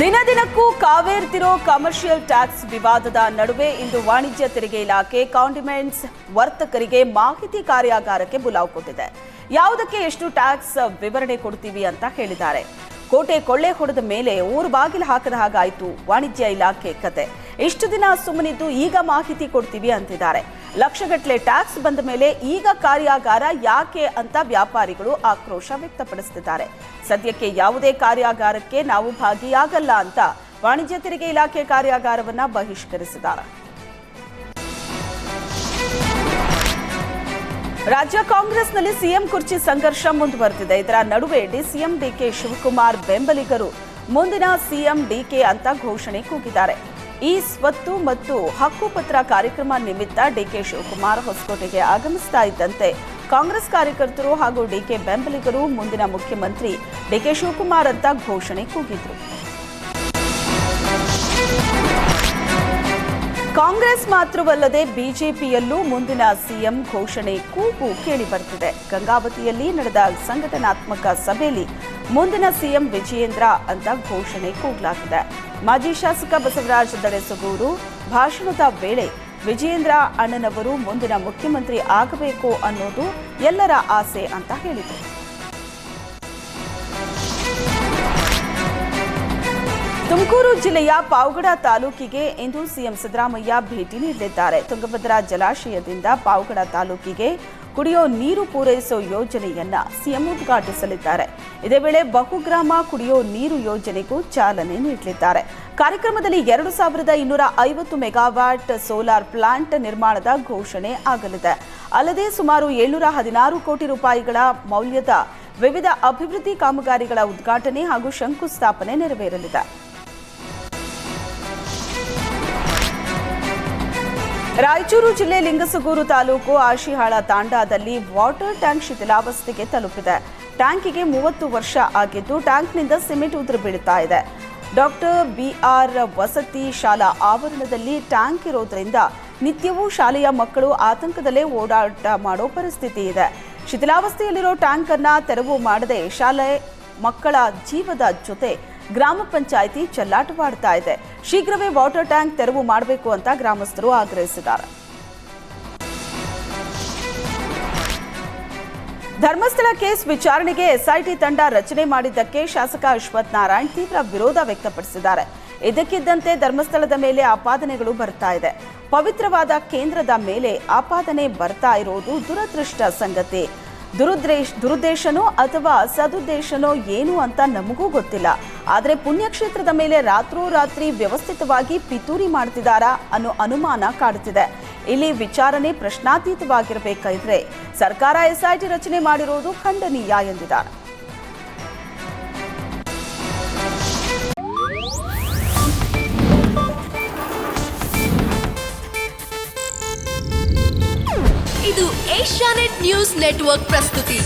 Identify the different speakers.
Speaker 1: ದಿನ ದಿನಕ್ಕೂ ಕಾವೇರ್ತಿರೋ commercial tax ವಿವಾದದ ನಡುವೆ ಇಂದು ವಾಣಿಜ್ಯ ತೆರಿಗೆ ಇಲಾಖೆ ಕಾಂಡಿಮೆಂಟ್ಸ್ ವರ್ತಕರಿಗೆ ಮಾಹಿತಿ ಕಾರ್ಯಾಗಾರಕ್ಕೆ ಬುಲಾವ್ ಕೊಟ್ಟಿದೆ. ಯಾವುದಕ್ಕೆ ಎಷ್ಟು ಟ್ಯಾಕ್ಸ್ ವಿವರಣೆ ಕೊಡ್ತೀವಿ ಅಂತ ಹೇಳಿದ್ದಾರೆ. ಕೋಟೆ ಕೊಳ್ಳೆ ಹೊಡೆದ ಮೇಲೆ ಊರು ಬಾಗಿಲು ಹಾಕದ ಹಾಗಾಯಿತು ವಾಣಿಜ್ಯ ಇಲಾಖೆ ಕತೆ. ಇಷ್ಟು ದಿನ ಸುಮ್ಮನಿದ್ದು ಈಗ ಮಾಹಿತಿ ಕೊಡ್ತೀವಿ ಅಂತಿದ್ದಾರೆ. ಲಕ್ಷಗಟ್ಟಲೆ ಟ್ಯಾಕ್ಸ್ ಬಂದ ಮೇಲೆ ಈಗ ಕಾರ್ಯಾಗಾರ ಯಾಕೆ ಅಂತ ವ್ಯಾಪಾರಿಗಳು ಆಕ್ರೋಶ ವ್ಯಕ್ತಪಡಿಸುತ್ತಿದ್ದಾರೆ. ಸದ್ಯಕ್ಕೆ ಯಾವುದೇ ಕಾರ್ಯಾಗಾರಕ್ಕೆ ನಾವು ಭಾಗಿಯಾಗಲ್ಲ ಅಂತ ವಾಣಿಜ್ಯ ತೆರಿಗೆ ಇಲಾಖೆ ಕಾರ್ಯಾಗಾರವನ್ನ ಬಹಿಷ್ಕರಿಸಿದ್ದಾರೆ. ರಾಜ್ಯ ಕಾಂಗ್ರೆಸ್ನಲ್ಲಿ ಸಿಎಂ ಕುರ್ಚಿ ಸಂಘರ್ಷ ಮುಂದುವರೆದಿದೆ. ಇದರ ನಡುವೆ ಡಿಸಿಎಂ ಡಿಕೆ ಶಿವಕುಮಾರ್ ಬೆಂಬಲಿಗರು. ಮುಂದಿನ ಸಿಎಂ ಡಿಕೆ ಅಂತ ಘೋಷಣೆ ಕೂಗಿದ್ದಾರೆ. ಈ ಸ್ವತ್ತು ಮತ್ತು ಹಕ್ಕುಪತ್ರ ಕಾರ್ಯಕ್ರಮ ನಿಮಿತ್ತ ಡಿಕೆ ಶಿವಕುಮಾರ್ ಹೊಸಕೋಟೆಗೆ ಆಗಮಿಸ್ತಾ ಇದ್ದಂತೆ ಕಾಂಗ್ರೆಸ್ ಕಾರ್ಯಕರ್ತರು ಹಾಗೂ ಡಿಕೆ ಬೆಂಬಲಿಗರು ಮುಂದಿನ ಮುಖ್ಯಮಂತ್ರಿ ಡಿಕೆ ಶಿವಕುಮಾರ್ ಅಂತ ಘೋಷಣೆ ಕೂಗಿದ್ರು. ಕಾಂಗ್ರೆಸ್ ಮಾತ್ರವಲ್ಲದೆ ಬಿಜೆಪಿಯಲ್ಲೂ ಮುಂದಿನ ಸಿಎಂ ಘೋಷಣೆ ಕೂಗು ಕೇಳಿಬರ್ತಿದೆ ಗಂಗಾವತಿಯಲ್ಲಿ ನಡೆದ ಸಂಘಟನಾತ್ಮಕ ಸಭೆಯಲ್ಲಿ ಮುಂದಿನ ಸಿಎಂ ವಿಜಯೇಂದ್ರ ಅಂತ ಘೋಷಣೆ ಕೂಗಲಾಗಿದೆ ಮಾಜಿ ಶಾಸಕ ಬಸವರಾಜ ದಡೆಸಗೂರು ಭಾಷಣದ ವೇಳೆ ವಿಜಯೇಂದ್ರ ಅಣ್ಣನವರು ಮುಂದಿನ ಮುಖ್ಯಮಂತ್ರಿ ಆಗಬೇಕು ಅನ್ನೋದು ಎಲ್ಲರ ಆಸೆ ಅಂತ ಹೇಳಿದರು. ತುಮಕೂರು ಜಿಲ್ಲೆಯ ಪಾವಗಡ ತಾಲೂಕಿಗೆ ಇಂದು ಸಿಎಂ ಸಿದ್ದರಾಮಯ್ಯ ಭೇಟಿ ನೀಡಲಿದ್ದಾರೆ. ತುಂಗಭದ್ರಾ ಜಲಾಶಯದಿಂದ ಪಾವಗಡ ತಾಲೂಕಿಗೆ ಕುಡಿಯೋ ನೀರು ಪೂರೈಸೋ ಯೋಜನೆಯನ್ನ ಸಿಎಂ ಉದ್ಘಾಟಿಸಲಿದ್ದಾರೆ. ಇದೇ ವೇಳೆ ಬಹುಗ್ರಾಮ ಕುಡಿಯೋ ನೀರು ಯೋಜನೆಗೂ ಚಾಲನೆ ನೀಡಲಿದ್ದಾರೆ. ಕಾರ್ಯಕ್ರಮದಲ್ಲಿ ಎರಡು ಸಾವಿರದ ಇನ್ನೂರ ಐವತ್ತು ಮೆಗಾವ್ಯಾಟ್ ಸೋಲಾರ್ ಪ್ಲಾಂಟ್ ನಿರ್ಮಾಣದ ಘೋಷಣೆ ಆಗಲಿದೆ. ಅಲ್ಲದೆ ಸುಮಾರು ಏಳ್ನೂರ ಹದಿನಾರು ಕೋಟಿ ರೂಪಾಯಿಗಳ ಮೌಲ್ಯದ ವಿವಿಧ ಅಭಿವೃದ್ಧಿ ಕಾಮಗಾರಿಗಳ ಉದ್ಘಾಟನೆ ಹಾಗೂ ಶಂಕುಸ್ಥಾಪನೆ ನೆರವೇರಲಿದೆ. ರಾಯಚೂರು ಜಿಲ್ಲೆ ಲಿಂಗಸಗೂರು ತಾಲೂಕು ಆಶಿಹಾಳ ತಾಂಡಾದಲ್ಲಿ ವಾಟರ್ ಟ್ಯಾಂಕ್ ಶಿಥಿಲಾವಸ್ಥೆಗೆ ತಲುಪಿದೆ. ಟ್ಯಾಂಕಿಗೆ ಮೂವತ್ತು ವರ್ಷ ಆಗಿದ್ದು ಟ್ಯಾಂಕ್ನಿಂದ ಸಿಮೆಂಟ್ ಉದುರು ಬೀಳುತ್ತಾ ಇದೆ. ಡಾಕ್ಟರ್ ಬಿಆರ್ ವಸತಿ ಶಾಲಾ ಆವರಣದಲ್ಲಿ ಟ್ಯಾಂಕ್ ಇರೋದ್ರಿಂದ ನಿತ್ಯವೂ ಶಾಲೆಯ ಮಕ್ಕಳು ಆತಂಕದಲ್ಲೇ ಓಡಾಟ ಮಾಡೋ ಪರಿಸ್ಥಿತಿ ಇದೆ. ಶಿಥಿಲಾವಸ್ಥೆಯಲ್ಲಿರೋ ಟ್ಯಾಂಕ್ ಅನ್ನ ತೆರವು ಮಾಡದೆ ಶಾಲೆ ಮಕ್ಕಳ ಜೀವದ ಜೊತೆ ಗ್ರಾಮ ಪಂಚಾಯಿತಿ ಚೆಲ್ಲಾಟವಾಡ್ತಾ ಇದೆ. ಶೀಘ್ರವೇ ವಾಟರ್ ಟ್ಯಾಂಕ್ ತೆರವು ಮಾಡಬೇಕು ಅಂತ ಗ್ರಾಮಸ್ಥರು ಆಗ್ರಹಿಸಿದ್ದಾರೆ. ಧರ್ಮಸ್ಥಳ ಕೇಸ್ ವಿಚಾರಣೆಗೆ ಎಸ್ಐಟಿ ತಂಡ ರಚನೆ ಮಾಡಿದ್ದಕ್ಕೆ ಶಾಸಕ ಅಶ್ವಥ್ ನಾರಾಯಣ್ ತೀವ್ರ ವಿರೋಧ ವ್ಯಕ್ತಪಡಿಸಿದ್ದಾರೆ. ಇದಕ್ಕಿದ್ದಂತೆ ಧರ್ಮಸ್ಥಳದ ಮೇಲೆ ಆಪಾದನೆಗಳು ಬರ್ತಾ ಇದೆ. ಪವಿತ್ರವಾದ ಕೇಂದ್ರದ ಮೇಲೆ ಆಪಾದನೆ ಬರ್ತಾ ಇರೋದು ದುರದೃಷ್ಟ ಸಂಗತಿ. ದುರುದ್ರೇಶ್ ದುರುದ್ದೇಶನೋ ಅಥವಾ ಸದುದ್ದೇಶನೋ ಏನು ಅಂತ ನಮಗೂ ಗೊತ್ತಿಲ್ಲ. ಆದರೆ ಪುಣ್ಯಕ್ಷೇತ್ರದ ಮೇಲೆ ರಾತ್ರೋರಾತ್ರಿ ವ್ಯವಸ್ಥಿತವಾಗಿ ಪಿತೂರಿ ಮಾಡ್ತಿದ್ದಾರಾ ಅನ್ನೋ ಅನುಮಾನ ಕಾಡುತ್ತಿದೆ. ಇಲ್ಲಿ ವಿಚಾರಣೆ ಪ್ರಶ್ನಾತೀತವಾಗಿರಬೇಕಾದ್ರೆ ಸರ್ಕಾರ ಎಸ್ಐಟಿ ರಚನೆ ಮಾಡಿರುವುದು ಖಂಡನೀಯ ಎಂದಿದ್ದಾರೆ.
Speaker 2: ಇದು ಏಷ್ಯಾನೆಟ್ ನ್ಯೂಸ್ ನೆಟ್ವರ್ಕ್ ಪ್ರಸ್ತುತಿ.